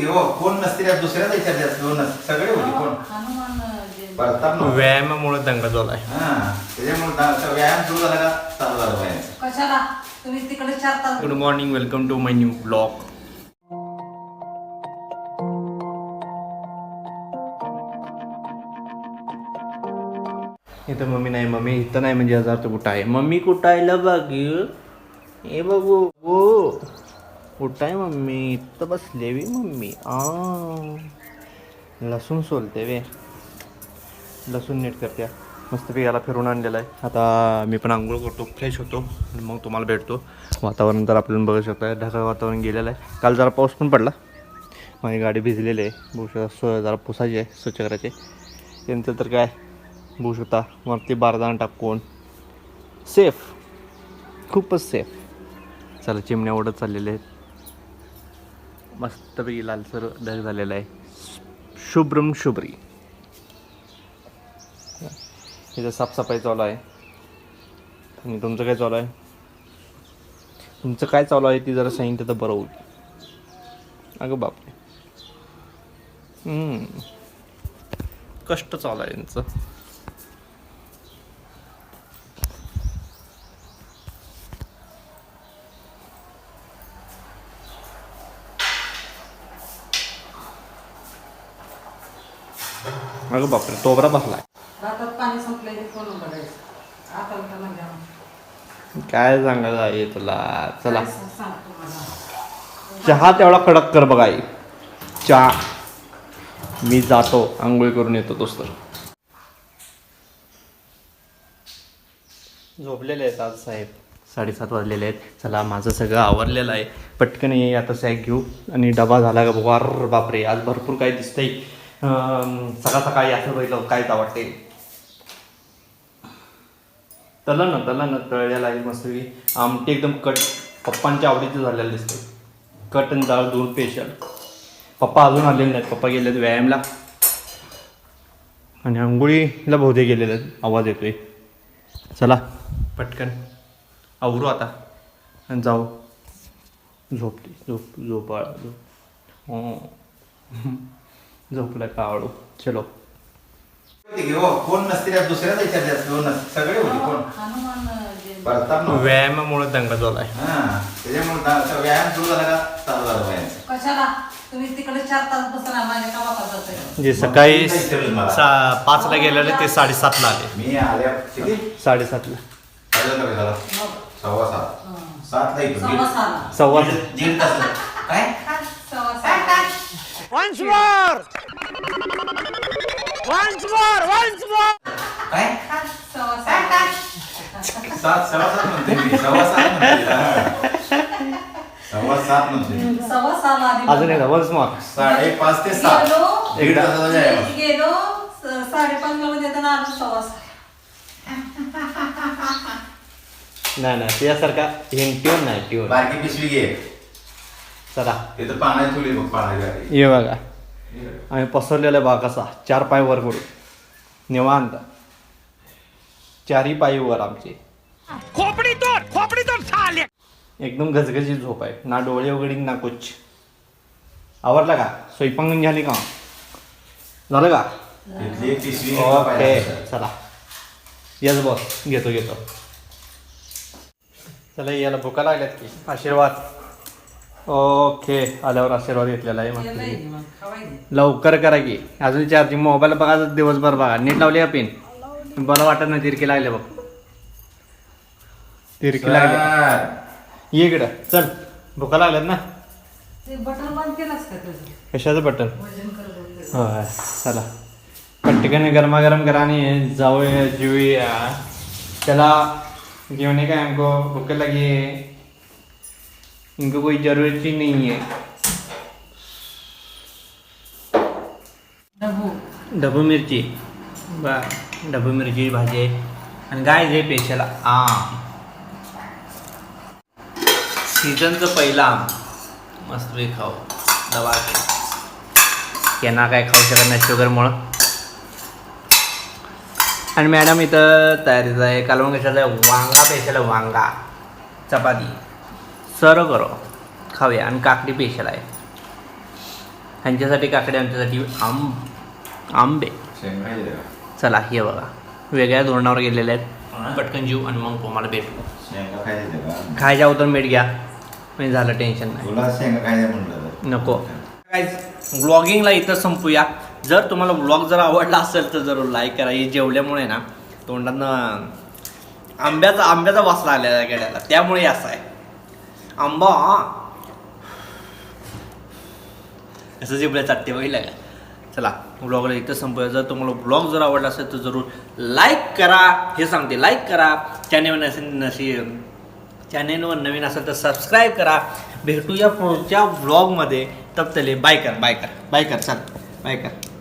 हो कोण नसतील. सगळे होते कोण? हनुमान जयंती. परताप नव्हता. व्यायामामुळे दंगा झालाय. हा त्याच्यामुळे दा- असं व्यायाम सुरू झाला का? चालू झालं व्यायाम. कशाला? तुम्ही तिकडे चार तास good morning welcome to my new blog इथं मम्मी नाही मम्मी इथं नाही म्हणजे हजार तो कुठं आहे? मम्मी कुठं आहे? ल बघ हे बघू. ओ. कुठं आहे मम्मी इथं बसले वी मम्मी. आ लसूण सोलते वे लसूण नीट करते. मस्तपैकी याला फिरून आणलेलं आहे. आता मी पण आंघोळ करतो फ्रेश होतो. आणि मग तुम्हाला भेटतो. वातावरण तर आपल्याला बघू शकता ढगाळ वातावरण गेलेलं आहे. काल जरा पाऊस पण पडला. माझी गाडी भिजलेली आहे. बघू शकता जरा पुसायची आहे स्वच्छ करायचे यांचं तर काय? बघू शकता वरती बारदाना टाकून. सेफ खूपच सेफ चला चिमण्या ओढत चाललेले आहेत. मस्तपैकी लालसर ढग झालेला आहे. शुभ्रम शुभ्री. इथं साफसफाई चालू आहे. आणि तुमचं काय चालू आहे? तुमचं काय चालू आहे ती जरा सांगितलं तर बरं होईल. अगं बापरे. कष्ट चालू आहे यांचं. अगं बापरे तोबरा बसलाय. रातात पाणी संपले की फोन बघायचं आता त्यांना घ्या काय सांगायचं आहे तुला? चला. काय सांगतो मला चहा तेवढा कडक कर बघा आई. चहा. मी जातो आंघोळी करून येतो तोच तर झोपलेले आहेत आज साहेब. साडेसात वाजलेले आहेत. चला माझं सगळं आवरलेलं आहे. पटकन ये आता सॅक घेऊ. आणि डबा झाला का वार बापरे आज भरपूर काही दिसतंय. सकाळ सकाळी असं बघितलं काय आवडते. तलं ना तलं ना तळलेलं आहे मस्त आमटी एकदम कट पप्पांच्या आवडीचं झालेलं दिसतं कट आणि डाळ दूध स्पेशल पप्पा अजून आलेले नाहीत पप्पा गेले आहेत व्यायामला. आणि आंघोळीला बहुते गेलेले आहेत आवाज येतोय. चला. पटकन. आवरू आता. आणि जाऊ. झोपते झोप झोप. बाळा, झोप झोपलाय कावळू. चलो. हो. नसतील. सगळे होते. परताप. व्यायामामुळे दंगा झालाय हा त्याच्यामुळे व्यायाम सुरू झाला का? चालू झालं व्यायाम. कशाला? तुम्ही तिकडे चार तास बसणार माझ्या का वापस जातोय? जे सकाळी. सा पाचला गेलेले ते साडेसातला आले. मी आल्या किती? झाला? मग, सव्वा सात. हं. सात. नाही सव्वा. काय. काय सव्वा सहाला. सात सव्वा सात म्हणते मी सव्वा सात म्हणते हा. सव्वा सात म्हणते. सव्वा आली अजून एकदा वन्स मोर साडेपाच ते सात गेलो दीड तासाचा व्यायाम. गेलो स- साडेपाच ला मध्ये येताना आलो सव्वा सहा. नाही नाही त्यासारखा ट्यून नाही ट्यून बारकी पिशवी घे चला. तिथं पाण्यात ठेवली बघ पाण्याची ये बघा. आम्ही पसरलेला बा कसा? चार पाय वर करू निवांत. चारही पायी वर आमचे. एकदम गजगजी झोप आहे. ना डोळे उघडी ना कुछ. आवरला का? स्वयंपाक झाली का? झालं का? ओके. चला. Yes boss. घेतो घेतो. चला याला भुका लागल्यात की. आशीर्वाद. ओके. आल्यावर आशीर्वाद घेतलेला आहे ये दे. लवकर करा की. अजून चार्जिंग मोबाईल बघा दिवसभर बघा. नीट लावली का पिन? बरं वाटत नाही तिरकी लागले बघ. तिरकी लागले. ये इकडं. चल. भुका लागल्यात ना? ते बटन बंद केलंस का तुझं? कशाचं बटन. होय चला. पटकन गरमागरम करा आणि जाऊया जेऊया. त्याला जेवने का हमको भूख लगी है इनको कोई जरूरत ही नहीं है। डबू। ढबू मिरची। बा ढबू मिरची भाजी आहे. आणि काय जे पेशाला आम. सीझनचं पहिला आम. मस्त खाऊ. दवा त्यांना काय खाऊ शकत नाही शुगरमुळं आणि मॅडम इथं तयारीचं आहे. कालवण वांगा पेशाला वांगा. चपाती. सर्व करो. खाऊया. आणि काकडी पेशाला आहे. ह्यांच्यासाठी काकडे आमच्यासाठी आंब. आंबे? चला हे बघा. वेगळ्या धोरणावर गेलेले आहेत. पटकन जीव आणि मग तुम्हाला भेटू. खायच्या अगोदर मीठ घ्या. म्हणजे झालं टेन्शन नाही. नको. काय व्लॉगिंगला इथं संपूया. जर तुम्हाला व्लॉग जर आवडला असेल तर जरूर लाईक करा. हे जेवल्यामुळे ना तोंडानं आंब्याचा आंब्याचा वास लागलेला गेल्याला त्यामुळे असं आहे. आंबा असं जिबल्या चाटते बघितलं का चला व्लॉगला इथं संपूया जर तुम्हाला व्लॉग जर आवडला असेल तर जरूर लाईक करा हे सांगते लाईक करा चॅनेल नसेल नशी चॅनेलवर नवीन असेल तर सबस्क्राईब करा भेटूया पुढच्या व्लॉगमध्ये तब तले बाय कर बाय कर बाय कर चल बाय कर